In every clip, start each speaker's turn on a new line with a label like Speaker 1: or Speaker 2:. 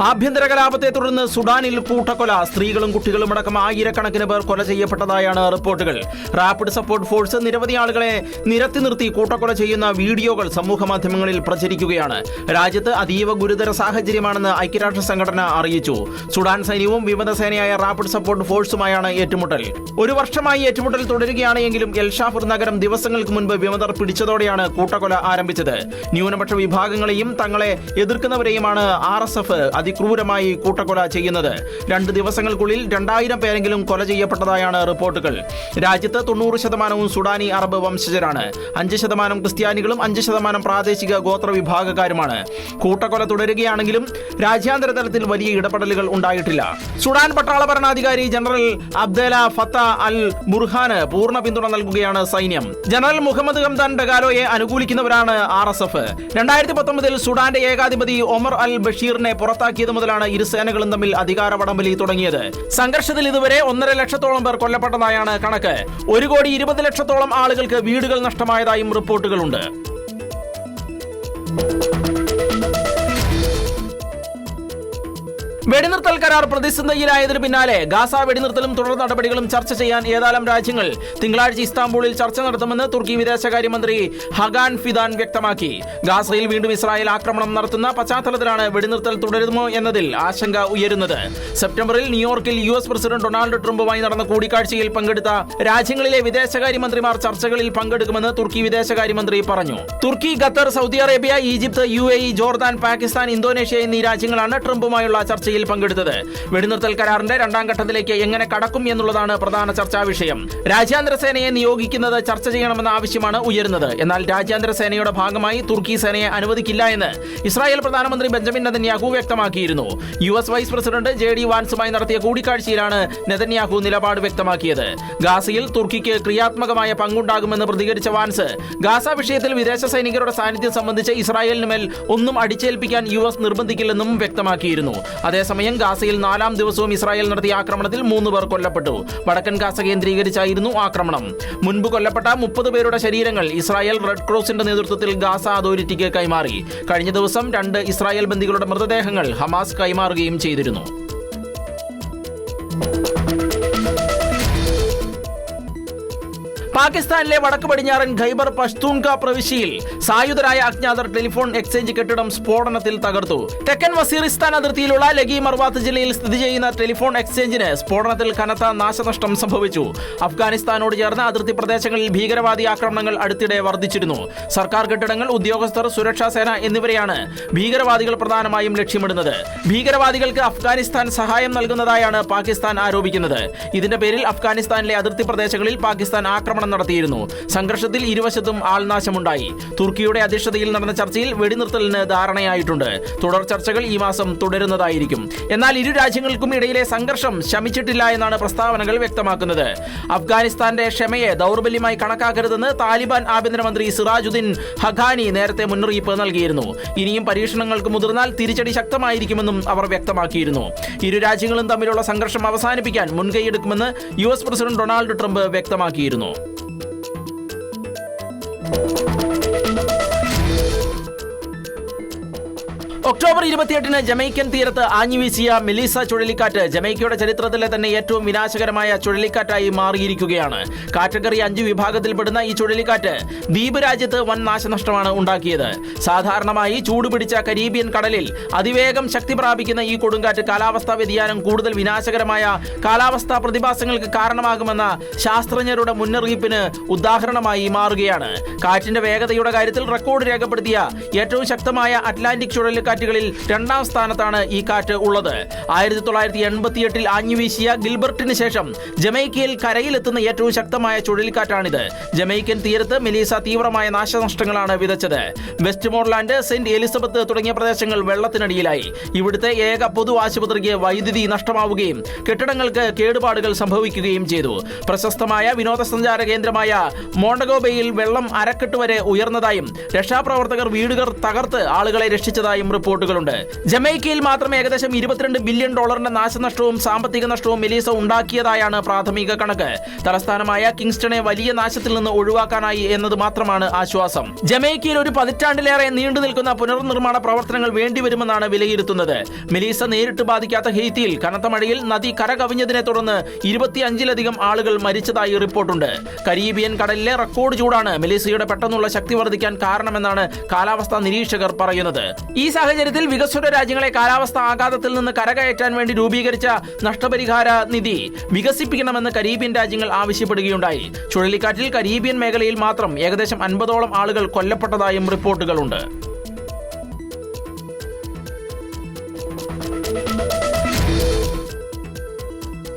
Speaker 1: ആഭ്യന്തര കലാപത്തെ തുടർന്ന് സുഡാനിൽ കൂട്ടക്കൊല സ്ത്രീകളും കുട്ടികളും അടക്കം ആയിരക്കണക്കിന് പേർ കൊല ചെയ്യപ്പെട്ടതായാണ് റിപ്പോർട്ടുകൾ. റാപ്പിഡ് സപ്പോർട്ട് ഫോഴ്സ് നിരവധി ആളുകളെ നിരത്തി നിർത്തി കൂട്ടക്കൊല ചെയ്യുന്ന വീഡിയോകൾ സമൂഹ മാധ്യമങ്ങളിൽ പ്രചരിക്കുകയാണ്. രാജ്യത്ത് അതീവ ഗുരുതര സാഹചര്യമാണെന്ന് ഐക്യരാഷ്ട്ര സംഘടന അറിയിച്ചു. സുഡാൻ സൈന്യവും വിമത സേനയായ റാപ്പിഡ് സപ്പോർട്ട് ഫോഴ്സുമായാണ് ഏറ്റുമുട്ടൽ. ഒരു വർഷമായി ഏറ്റുമുട്ടൽ തുടരുകയാണ് എങ്കിലും എൽഷാഫർ നഗരം ദിവസങ്ങൾക്ക് മുൻപ് വിമതർ പിടിച്ചതോടെയാണ് കൂട്ടക്കൊല ആരംഭിച്ചത്. ന്യൂനപക്ഷ വിഭാഗങ്ങളെയും തങ്ങളെ എതിർക്കുന്നവരെയുമാണ് ആർ എസ് എഫ് അതിക്രൂരമായി കൂട്ടക്കൊല ചെയ്യുന്നത്. രണ്ട് ദിവസങ്ങൾക്കുള്ളിൽ രണ്ടായിരം പേരെങ്കിലും കൊല ചെയ്യപ്പെട്ടതായാണ് റിപ്പോർട്ടുകൾ. രാജ്യത്ത് തൊണ്ണൂറ് ശതമാനവും സുഡാനി അറബ് വംശജരാണ്. അഞ്ച് ശതമാനം ക്രിസ്ത്യാനികളും അഞ്ച് ശതമാനം പ്രാദേശിക ഗോത്ര വിഭാഗക്കാരുമാണ്. കൂട്ടക്കൊല തുടരുകയാണെങ്കിലും രാജ്യാന്തര തലത്തിൽ വലിയ ഇടപെടലുകൾ ഉണ്ടായിട്ടില്ല. സുഡാൻ പട്ടാള ഭരണാധികാരി ജനറൽ അബ്ദേല ഫത്ത അൽ ബുർഹാന് പൂർണ പിന്തുണ നൽകുകയാണ് സൈന്യം. ജനറൽ മുഹമ്മദ് ഹംദാൻ ഡഗാലോയെ അനുകൂലിക്കുന്നവരാണ് ആർ എസ് എഫ്. രണ്ടായിരത്തി പത്തൊമ്പതിൽ സുഡാന്റെ ഏകാധിപതി ഒമർ അൽ ബഷീറിനെ പുറത്താക്കിയത് മുതലാണ് ഇരു സേനകളും തമ്മിൽ അധികാര വടംവലി തുടങ്ങിയത്. സംഘർഷത്തിൽ ഇതുവരെ ഒന്നര ലക്ഷത്തോളം പേർ കൊല്ലപ്പെട്ടതായാണ് കണക്ക്. ഒരു കോടി ഇരുപത് ലക്ഷത്തോളം ആളുകൾക്ക് വീടുകൾ നഷ്ടമായതായും റിപ്പോർട്ടുകളുണ്ട്. വെടിനിർത്തൽ കരാർ പ്രതിസന്ധിയിലായതിനു പിന്നാലെ ഗാസ വെടിനിർത്തലും തുടർ നടപടികളും ചർച്ച ചെയ്യാൻ ഏതാനും രാജ്യങ്ങൾ തിങ്കളാഴ്ച ഇസ്താംബൂളിൽ ചർച്ച നടത്തുമെന്ന് തുർക്കി വിദേശകാര്യമന്ത്രി ഹഗാൻ ഫിദാൻ വ്യക്തമാക്കി. ഗാസയിൽ വീണ്ടും ഇസ്രായേൽ ആക്രമണം നടത്തുന്ന പശ്ചാത്തലത്തിലാണ് വെടിനിർത്തൽ തുടരുമോ എന്നതിൽ ആശങ്ക ഉയരുന്നത്. സെപ്റ്റംബറിൽ ന്യൂയോർക്കിൽ യു എസ് പ്രസിഡന്റ് ഡൊണാൾഡ് ട്രംപുമായി നടന്ന കൂടിക്കാഴ്ചയിൽ പങ്കെടുത്ത രാജ്യങ്ങളിലെ വിദേശകാര്യമന്ത്രിമാർ ചർച്ചകളിൽ പങ്കെടുക്കുമെന്ന് തുർക്കി വിദേശകാര്യമന്ത്രി പറഞ്ഞു. തുർക്കി Qatar Saudi Arabia Egypt U Jordan Pakistan Indonesia എന്നീ രാജ്യങ്ങളാണ് ട്രംപുമായുള്ള ചർച്ചയിൽ പങ്കെടുത്തത്. വെടിനിർത്തൽ കരാറിന്റെ രണ്ടാം ഘട്ടത്തിലേക്ക് എങ്ങനെ കടക്കും എന്നുള്ളതാണ് പ്രധാന ചർച്ചാ വിഷയം. രാജ്യാന്തര സേനയെ നിയോഗിക്കുന്നത് ചർച്ച ചെയ്യണമെന്ന ആവശ്യമാണ് ഉയരുന്നത്. എന്നാൽ രാജ്യാന്തര സേനയുടെ ഭാഗമായി തുർക്കി സേനയെ അനുവദിക്കില്ല എന്ന് ഇസ്രായേൽ പ്രധാനമന്ത്രി ബെഞ്ചമിൻ നെതന്യാഹു വ്യക്തമാക്കിയിരുന്നു. U S vice president J D വാൻസുമായി നടത്തിയ കൂടിക്കാഴ്ചയിലാണ് നെതന്യാഹു നിലപാട് വ്യക്തമാക്കിയത്. ഗാസയിൽ തുർക്കിക്ക് ക്രിയാത്മകമായ പങ്കുണ്ടാകുമെന്ന് പ്രതികരിച്ച വാൻസ് ഗാസ വിഷയത്തിൽ വിദേശ സൈനികരുടെ സാന്നിധ്യം സംബന്ധിച്ച് ഇസ്രായേലിന് മേൽ ഒന്നും അടിച്ചേൽപ്പിക്കാൻ യു എസ് നിർബന്ധിക്കില്ലെന്നും വ്യക്തമാക്കിയിരുന്നു. അതേസമയം ഗാസയിൽ നാലാം ദിവസവും ഇസ്രായേൽ നടത്തിയ ആക്രമണത്തിൽ മൂന്ന് പേർ കൊല്ലപ്പെട്ടു. വടക്കൻ ഗാസ കേന്ദ്രീകരിച്ചായിരുന്നു ആക്രമണം. മുൻപ് കൊല്ലപ്പെട്ട മുപ്പത് പേരുടെ ശരീരങ്ങൾ ഇസ്രായേൽ റെഡ് ക്രോസിന്റെ നേതൃത്വത്തിൽ ഗാസ അതോറിറ്റിക്ക് കൈമാറി. കഴിഞ്ഞ ദിവസം രണ്ട് ഇസ്രായേൽ ബന്ദികളുടെ മൃതദേഹങ്ങൾ ഹമാസ് കൈമാറുകയും ചെയ്തിരുന്നു. പാകിസ്ഥാനിലെ വടക്ക് പടിഞ്ഞാറൻ ഖൈബർ പഷ്തൂൺക പ്രവിശ്യയിൽ സായുധരായ അജ്ഞാതർ ടെലിഫോൺ എക്സ്ചേഞ്ച് കെട്ടിടം സ്ഫോടനത്തിൽ തകർത്തു. തെക്കൻ വസീറിസ്ഥാൻ അതിർത്തിയിലുള്ള ലഗി മർവാത്ത് ജില്ലയിൽ സ്ഥിതി ചെയ്യുന്ന ടെലിഫോൺ എക്സ്ചേഞ്ചിന് സ്ഫോടനത്തിൽ കനത്ത നാശനഷ്ടം സംഭവിച്ചു. അഫ്ഗാനിസ്ഥാനോട് ചേർന്ന അതിർത്തി പ്രദേശങ്ങളിൽ ഭീകരവാദി ആക്രമണങ്ങൾ അടുത്തിടെ വർദ്ധിച്ചിരുന്നു. സർക്കാർ കെട്ടിടങ്ങൾ ഉദ്യോഗസ്ഥർ സുരക്ഷാ സേന എന്നിവരെയാണ് ഭീകരവാദികൾ പ്രധാനമായും ലക്ഷ്യമിടുന്നത്. ഭീകരവാദികൾക്ക് അഫ്ഗാനിസ്ഥാൻ സഹായം നൽകുന്നതായാണ് പാകിസ്ഥാൻ ആരോപിക്കുന്നത്. ഇതിന്റെ പേരിൽ അഫ്ഗാനിസ്ഥാനിലെ അതിർത്തി പ്രദേശങ്ങളിൽ പാകിസ്ഥാൻ ആക്രമണം നടത്തിയിരുന്നു. സംഘർഷത്തിൽ ഇരുവശത്തും ആൾനാശമുണ്ടായി. തുർക്കിയുടെ അധ്യക്ഷതയിൽ നടന്ന ചർച്ചയിൽ വെടിനിർത്തലിന് ധാരണയായിട്ടുണ്ട്. തുടർ ചർച്ചകൾ ഈ മാസം തുടരുന്നതായിരിക്കും. എന്നാൽ ഇരു രാജ്യങ്ങൾക്കും ഇടയിലെ സംഘർഷം ശമിച്ചിട്ടില്ല എന്നാണ് പ്രസ്താവനകൾ വ്യക്തമാക്കുന്നത്. അഫ്ഗാനിസ്ഥാന്റെ ക്ഷമയെ ദൗർബല്യമായി കണക്കാക്കരുതെന്ന് താലിബാൻ ആഭ്യന്തരമന്ത്രി സിറാജുദ്ദീൻ ഹഖാനി നേരത്തെ മുന്നറിയിപ്പ് നൽകിയിരുന്നു. ഇനിയും പരീക്ഷണങ്ങൾക്ക് മുതിർന്നാൽ തിരിച്ചടി ശക്തമായിരിക്കുമെന്നും അവർ വ്യക്തമാക്കിയിരുന്നു. ഇരു രാജ്യങ്ങളും തമ്മിലുള്ള സംഘർഷം അവസാനിപ്പിക്കാൻ മുൻകൈയെടുക്കുമെന്ന് U S president Donald Trump വ്യക്തമാക്കിയിരുന്നു. Thank you. ഒക്ടോബർ ഇരുപത്തിയെട്ടിന് ജമൈക്കൻ തീരത്ത് ആഞ്ഞുവീശിയ മെലീസ ചുഴലിക്കാറ്റ് ജമൈക്കയുടെ ചരിത്രത്തിലെ തന്നെ ഏറ്റവും വിനാശകരമായ ചുഴലിക്കാറ്റായി മാറിയിരിക്കുകയാണ്. കാറ്റഗറി അഞ്ച് വിഭാഗത്തിൽപ്പെടുന്ന ഈ ചുഴലിക്കാറ്റ് ദ്വീപ് രാജ്യത്ത് വൻ നാശനഷ്ടമാണ് ഉണ്ടാക്കിയത്. സാധാരണമായി ചൂടുപിടിച്ച കരീബിയൻ കടലിൽ അതിവേഗം ശക്തി പ്രാപിക്കുന്ന ഈ കൊടുങ്കാറ്റ് കാലാവസ്ഥാ വ്യതിയാനം കൂടുതൽ വിനാശകരമായ കാലാവസ്ഥാ പ്രതിഭാസങ്ങൾക്ക് കാരണമാകുമെന്ന ശാസ്ത്രജ്ഞരുടെ മുന്നറിയിപ്പിന് ഉദാഹരണമായി മാറുകയാണ്. കാറ്റിന്റെ വേഗതയുടെ കാര്യത്തിൽ റെക്കോർഡ് രേഖപ്പെടുത്തിയ ഏറ്റവും ശക്തമായ അറ്റ്ലാന്റിക് ചുഴലിക്കാറ്റുകളിൽ രണ്ടാം സ്ഥാനത്താണ് ഈ കാറ്റ് ഉള്ളത്. ആയിരത്തി തൊള്ളായിരത്തി എൺപത്തിയെട്ടിൽ ആഞ്ഞുവീശിയ ഗിൽബർട്ടിന് ശേഷം ജമൈക്കയിൽ കരയിലെത്തുന്ന ഏറ്റവും ശക്തമായ ചുഴലിക്കാറ്റാണിത്. ജമൈക്കൻ തീരത്ത് മെലീസ തീവ്രമായ നാശനഷ്ടങ്ങളാണ് വിതച്ചത്. വെസ്റ്റ് മോർലാൻഡ് സെന്റ് എലിസബത്ത് തുടങ്ങിയ പ്രദേശങ്ങൾ വെള്ളത്തിനടിയിലായി. ഇവിടുത്തെ ഏക പൊതു ആശുപത്രിക്ക് വൈദ്യുതി നഷ്ടമാവുകയും കെട്ടിടങ്ങൾക്ക് കേടുപാടുകൾ സംഭവിക്കുകയും ചെയ്തു. പ്രശസ്തമായ വിനോദസഞ്ചാര കേന്ദ്രമായ മോണ്ടഗോബയിൽ വെള്ളം അരക്കെട്ട് വരെ ഉയർന്നതായും രക്ഷാപ്രവർത്തകർ വീടുകൾ തകർത്ത് ആളുകളെ രക്ഷിച്ചതായും റിപ്പോർട്ട് റിപ്പോർട്ടുകളുണ്ട്. ജമൈക്കയിൽ മാത്രം ഏകദേശം ഇരുപത്തിരണ്ട് ബില്യൺ ഡോളറിന്റെ നാശനഷ്ടവും സാമ്പത്തിക നഷ്ടവും മെലീസ ഉണ്ടാക്കിയതായാണ് പ്രാഥമിക കണക്ക്. തലസ്ഥാനമായ കിങ്സ്റ്റണെ വലിയ നാശത്തിൽ നിന്ന് ഒഴിവാക്കാനായി എന്നത് മാത്രമാണ് ആശ്വാസം. ജമൈക്കയിൽ ഒരു പതിറ്റാണ്ടിലേറെ നീണ്ടു നിൽക്കുന്ന പുനർനിർമ്മാണ പ്രവർത്തനങ്ങൾ വേണ്ടിവരുമെന്നാണ് വിലയിരുത്തുന്നത്. മെലീസ നേരിട്ട് ബാധിക്കാത്ത ഹെയ്ത്തിയിൽ കനത്ത മഴയിൽ നദി കരകവിഞ്ഞതിനെ തുടർന്ന് ഇരുപത്തിയഞ്ചിലധികം ആളുകൾ മരിച്ചതായി റിപ്പോർട്ടുണ്ട്. കരീബിയൻ കടലിലെ റെക്കോർഡ് ചൂടാണ് മെലീസയുടെ പെട്ടെന്നുള്ള ശക്തി വർദ്ധിക്കാൻ കാരണമെന്നാണ് കാലാവസ്ഥാ നിരീക്ഷകർ പറയുന്നത്. ഈ സാഹചര്യത്തിൽ വികസ്വര രാജ്യങ്ങളെ കാലാവസ്ഥ ആഘാതത്തിൽ നിന്ന് കരകയറ്റാൻ വേണ്ടി രൂപീകരിച്ച നഷ്ടപരിഹാര നിധി വികസിപ്പിക്കണമെന്ന് കരീബിയൻ രാജ്യങ്ങൾ ആവശ്യപ്പെടുകയുണ്ടായി. ചുഴലിക്കാറ്റിൽ കരീബിയൻ മേഖലയിൽ മാത്രം ഏകദേശം അൻപതോളം ആളുകൾ കൊല്ലപ്പെട്ടതായും റിപ്പോർട്ടുകളുണ്ട്.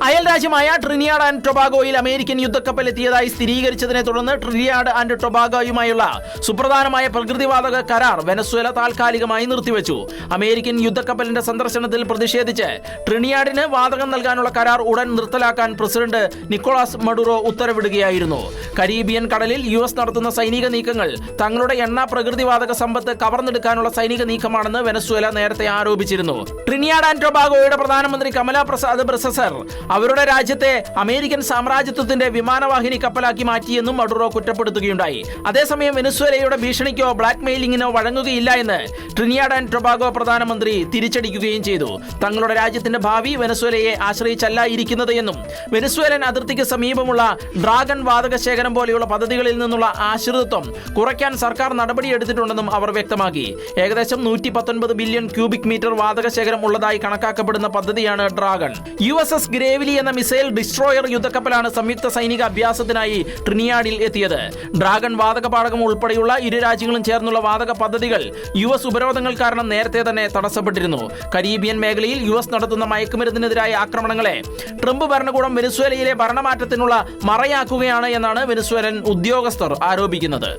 Speaker 1: അയൽ രാജ്യമായ ട്രിനിയാഡ് ആൻഡ് ടൊബാഗോയിൽ അമേരിക്കൻ യുദ്ധക്കപ്പൽ എത്തിയതായി സ്ഥിരീകരിച്ചതിനെ തുടർന്ന് ട്രിനിയാഡ് ആൻഡ് ടൊബാഗോയുമായുള്ള സുപ്രധാനമായ പ്രകൃതിവാതക കരാർ വെനസ്വേല താൽക്കാലികമായി നിർത്തിവെച്ചു. അമേരിക്കൻ യുദ്ധക്കപ്പലിന്റെ സന്ദർശനത്തിൽ പ്രതിഷേധിച്ച് ട്രിനിയാഡിന് വാതകം നൽകാനുള്ള കരാർ ഉടൻ നിർത്തലാക്കാൻ പ്രസിഡന്റ് നിക്കോളാസ് മഡുറോ ഉത്തരവിടുകയായിരുന്നു. കരീബിയൻ കടലിൽ യു എസ് നടത്തുന്ന സൈനിക നീക്കങ്ങൾ തങ്ങളുടെ എണ്ണ പ്രകൃതിവാതക സമ്പത്ത് കവർന്നെടുക്കാനുള്ള സൈനിക നീക്കമാണെന്ന് വെനസ്വേല നേരത്തെ ആരോപിച്ചിരുന്നു. ട്രിനിയാഡ് ആൻഡ് ടൊബാഗോയുടെ പ്രധാനമന്ത്രി കമലാ പ്രസാദ് ബ്രസസർ അവരുടെ രാജ്യത്തെ അമേരിക്കൻ സാമ്രാജ്യത്വത്തിന്റെ വിമാനവാഹിനി കപ്പലാക്കി മാറ്റിയെന്നും മഡുറോ കുറ്റപ്പെടുത്തുകയുണ്ടായി. അതേസമയം വെനസ്വേലയുടെ ഭീഷണിക്കോ ബ്ലാക്ക് മെയിലിംഗിനോ വഴങ്ങുകയില്ല എന്ന് ട്രിനിയാഡ് ആൻഡ് ടൊബാഗോ പ്രധാനമന്ത്രി തിരിച്ചടിക്കുകയും ചെയ്തു. തങ്ങളുടെ രാജ്യത്തിന്റെ ഭാവി വെനസ്വേലയെ ആശ്രയിച്ചല്ല ഇരിക്കുന്നത് എന്നും വെനസ്വേലൻ അതിർത്തിക്ക് സമീപമുള്ള ഡ്രാഗൺ വാതക ശേഖരം പോലെയുള്ള പദ്ധതികളിൽ നിന്നുള്ള ആശ്രിതത്വം കുറയ്ക്കാൻ സർക്കാർ നടപടിയെടുത്തിട്ടുണ്ടെന്നും അവർ വ്യക്തമാക്കി. ഏകദേശം നൂറ്റി ബില്യൺ ക്യൂബിക് മീറ്റർ വാതക ശേഖരം ഉള്ളതായി കണക്കാക്കപ്പെടുന്ന പദ്ധതിയാണ് Dragon. U S S Gravely എന്ന മിസൈൽ ഡിസ്ട്രോയർ യുദ്ധക്കപ്പലാണ് സംയുക്ത സൈനിക അഭ്യാസത്തിനായി ട്രിനിയാഡിൽ എത്തിയത്. ഡ്രാഗൺ വാതക പാടകം ഉൾപ്പെടെയുള്ള ഇരു രാജ്യങ്ങളും ചേർന്നുള്ള വാതക പദ്ധതികൾ യു എസ് ഉപരോധങ്ങൾ കാരണം നേരത്തെ തന്നെ തടസ്സപ്പെട്ടിരുന്നു. കരീബിയൻ മേഖലയിൽ യു എസ് നടത്തുന്ന മയക്കുമരുന്നിനെതിരായ ആക്രമണങ്ങളെ ട്രംപ് ഭരണകൂടം വെനിസ്വേലയിലെ ഭരണമാറ്റത്തിനുള്ള മറയാക്കുകയാണ് എന്നാണ് വെനിസ്വേലൻ ഉദ്യോഗസ്ഥർ ആരോപിക്കുന്നത്.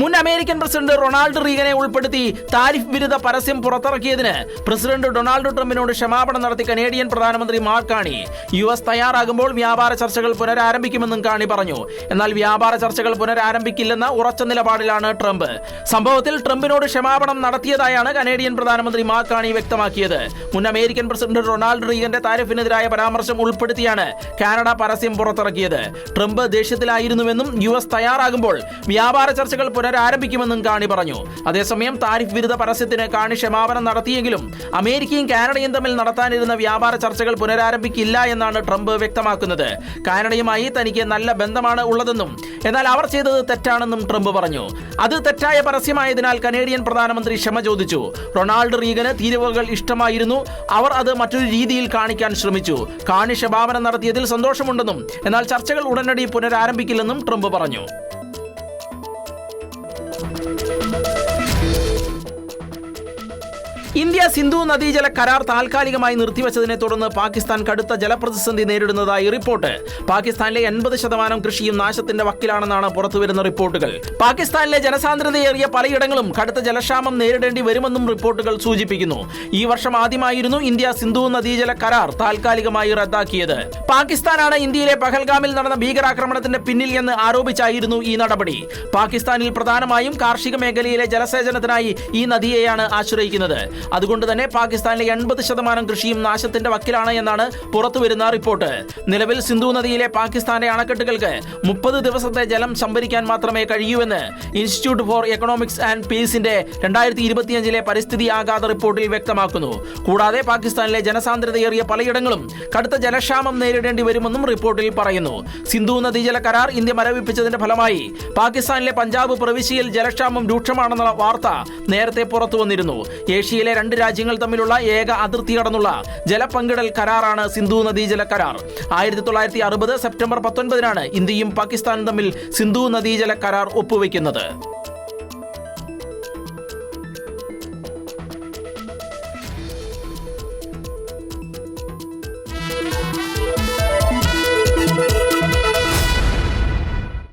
Speaker 1: മുൻ അമേരിക്കൻ പ്രസിഡന്റ് റൊണാൾഡ് റീഗനെ ഉൾപ്പെടുത്തി താരിഫ് വിരുദ്ധ പരസ്യം പുറത്തിറക്കിയതിന് പ്രസിഡന്റ് ഡൊണാൾഡ് ട്രംപിനോട് ക്ഷമാപണം നടത്തി കനേഡിയൻ പ്രധാനമന്ത്രി മാർക്ക് കാണി. യു എസ് തയ്യാറാകുമ്പോൾ വ്യാപാര ചർച്ചകൾ പുനരാരംഭിക്കുമെന്നും കാണി പറഞ്ഞു. എന്നാൽ വ്യാപാര ചർച്ചകൾ പുനരാരംഭിക്കില്ലെന്ന ഉറച്ച നിലപാടിലാണ് ട്രംപ്. സംഭവത്തിൽ ട്രംപിനോട് ക്ഷമാപണം നടത്തിയതായാണ് കനേഡിയൻ പ്രധാനമന്ത്രി മാർക്ക് കാണി വ്യക്തമാക്കിയത്. മുൻ അമേരിക്കൻ പ്രസിഡന്റ് റൊണാൾഡ് റീഗന്റെ താരിഫിനെതിരായ പരാമർശം ഉൾപ്പെടുത്തിയാണ് കാനഡ പരസ്യം പുറത്തിറക്കിയത്. ട്രംപ് ദേഷ്യത്തിലായിരുന്നുവെന്നും യു എസ് തയ്യാറാകുമ്പോൾ വ്യാപാര ചർച്ചകൾ പുനരാരംഭിക്കുമെന്നും കാണി പറഞ്ഞു. അതേസമയം താരിഫ് വിരുദ്ധ പരസ്യത്തിന് കാണി ക്ഷമാപനം നടത്തിയെങ്കിലും അമേരിക്കയും കാനഡയും തമ്മിൽ നടത്താനിരുന്ന വ്യാപാര ചർച്ചകൾ പുനരാരംഭിക്കില്ല എന്നാണ് ട്രംപ് വ്യക്തമാക്കുന്നത്. കാനഡയുമായി തനിക്ക് നല്ല ബന്ധമാണ് ഉള്ളതെന്നും എന്നാൽ അവർ ചെയ്തത് തെറ്റാണെന്നും ട്രംപ് പറഞ്ഞു. അത് തെറ്റായ പരസ്യമായതിനാൽ കനേഡിയൻ പ്രധാനമന്ത്രി ക്ഷമ ചോദിച്ചു. റൊണാൾഡ് റീഗന് തീരുവകൾ ഇഷ്ടമായിരുന്നു. അവർ അത് മറ്റൊരു രീതിയിൽ കാണിക്കാൻ ശ്രമിച്ചു. കാണി ക്ഷമാപനം നടത്തിയതിൽ സന്തോഷമുണ്ടെന്നും എന്നാൽ ചർച്ചകൾ ഉടനടി പുനരാരംഭിക്കില്ലെന്നും ട്രംപ് പറഞ്ഞു. ഇന്ത്യ സിന്ധു നദീജല കരാർ താൽക്കാലികമായി നിർത്തിവച്ചതിനെ തുടർന്ന് പാകിസ്ഥാൻ കടുത്ത ജലപ്രതിസന്ധി നേരിടുന്നതായി റിപ്പോർട്ട്. പാകിസ്ഥാനിലെ എൺപത് ശതമാനം കൃഷിയും നാശത്തിന്റെ വക്കിലാണെന്നാണ് പുറത്തുവരുന്ന റിപ്പോർട്ടുകൾ. പാകിസ്ഥാനിലെ ജനസാന്ദ്രതയേറിയ പലയിടങ്ങളും കടുത്ത ജലക്ഷാമം നേരിടേണ്ടി വരുമെന്നും റിപ്പോർട്ടുകൾ സൂചിപ്പിക്കുന്നു. ഈ വർഷം ആദ്യമായിരുന്നു ഇന്ത്യ സിന്ധു നദീജല കരാർ താൽക്കാലികമായി റദ്ദാക്കിയത്. പാകിസ്ഥാനാണ് ഇന്ത്യയിലെ പഹൽഗാമിൽ നടന്ന ഭീകരാക്രമണത്തിന്റെ പിന്നിൽ എന്ന് ആരോപിച്ചായിരുന്നു ഈ നടപടി. പാകിസ്ഥാനിൽ പ്രധാനമായും കാർഷിക മേഖലയിലെ ജലസേചനത്തിനായി ഈ നദിയെയാണ് ആശ്രയിക്കുന്നത്. അതുകൊണ്ട് തന്നെ പാകിസ്ഥാനിലെ എൺപത് ശതമാനം കൃഷിയും നാശത്തിന്റെ വക്കിലാണ് എന്നാണ് പുറത്തുവരുന്ന റിപ്പോർട്ട്. നിലവിൽ സിന്ധു നദിയിലെ പാകിസ്ഥാന്റെ അണക്കെട്ടുകൾക്ക് മുപ്പത് ദിവസത്തെ ജലം സംഭരിക്കാൻ മാത്രമേ കഴിയൂവെന്ന് ഇൻസ്റ്റിറ്റ്യൂട്ട് ഫോർ എക്കണോമിക്സ് ആൻഡ് പീസിന്റെ രണ്ടായിരത്തി ഇരുപത്തിയഞ്ചിലെ പരിസ്ഥിതി ആഘാത റിപ്പോർട്ടിൽ വ്യക്തമാക്കുന്നു. കൂടാതെ പാകിസ്ഥാനിലെ ജനസാന്ദ്രതയേറിയ പലയിടങ്ങളും കടുത്ത ജലക്ഷാമം നേരിടേണ്ടി വരുമെന്നും റിപ്പോർട്ടിൽ പറയുന്നു. സിന്ധു നദീജല കരാർ ഇന്ത്യ മരവിപ്പിച്ചതിന്റെ ഫലമായി പാകിസ്ഥാനിലെ പഞ്ചാബ് പ്രവിശ്യയിൽ ജലക്ഷാമം രൂക്ഷമാണെന്നുള്ള വാർത്ത നേരത്തെ പുറത്തു വന്നിരുന്നു ഏഷ്യയിലെ രണ്ട് രാജ്യങ്ങൾ തമ്മിലുള്ള ഏക അതിർത്തി കടന്നുള്ള ജലപങ്കിടൽ കരാറാണ് സിന്ധു നദീജല കരാർ. ആയിരത്തി തൊള്ളായിരത്തി അറുപത് സെപ്റ്റംബർ പത്തൊൻപതിനാണ് ഇന്ത്യയും പാകിസ്ഥാനും തമ്മിൽ സിന്ധു നദീജല കരാർ ഒപ്പുവെക്കുന്നത്.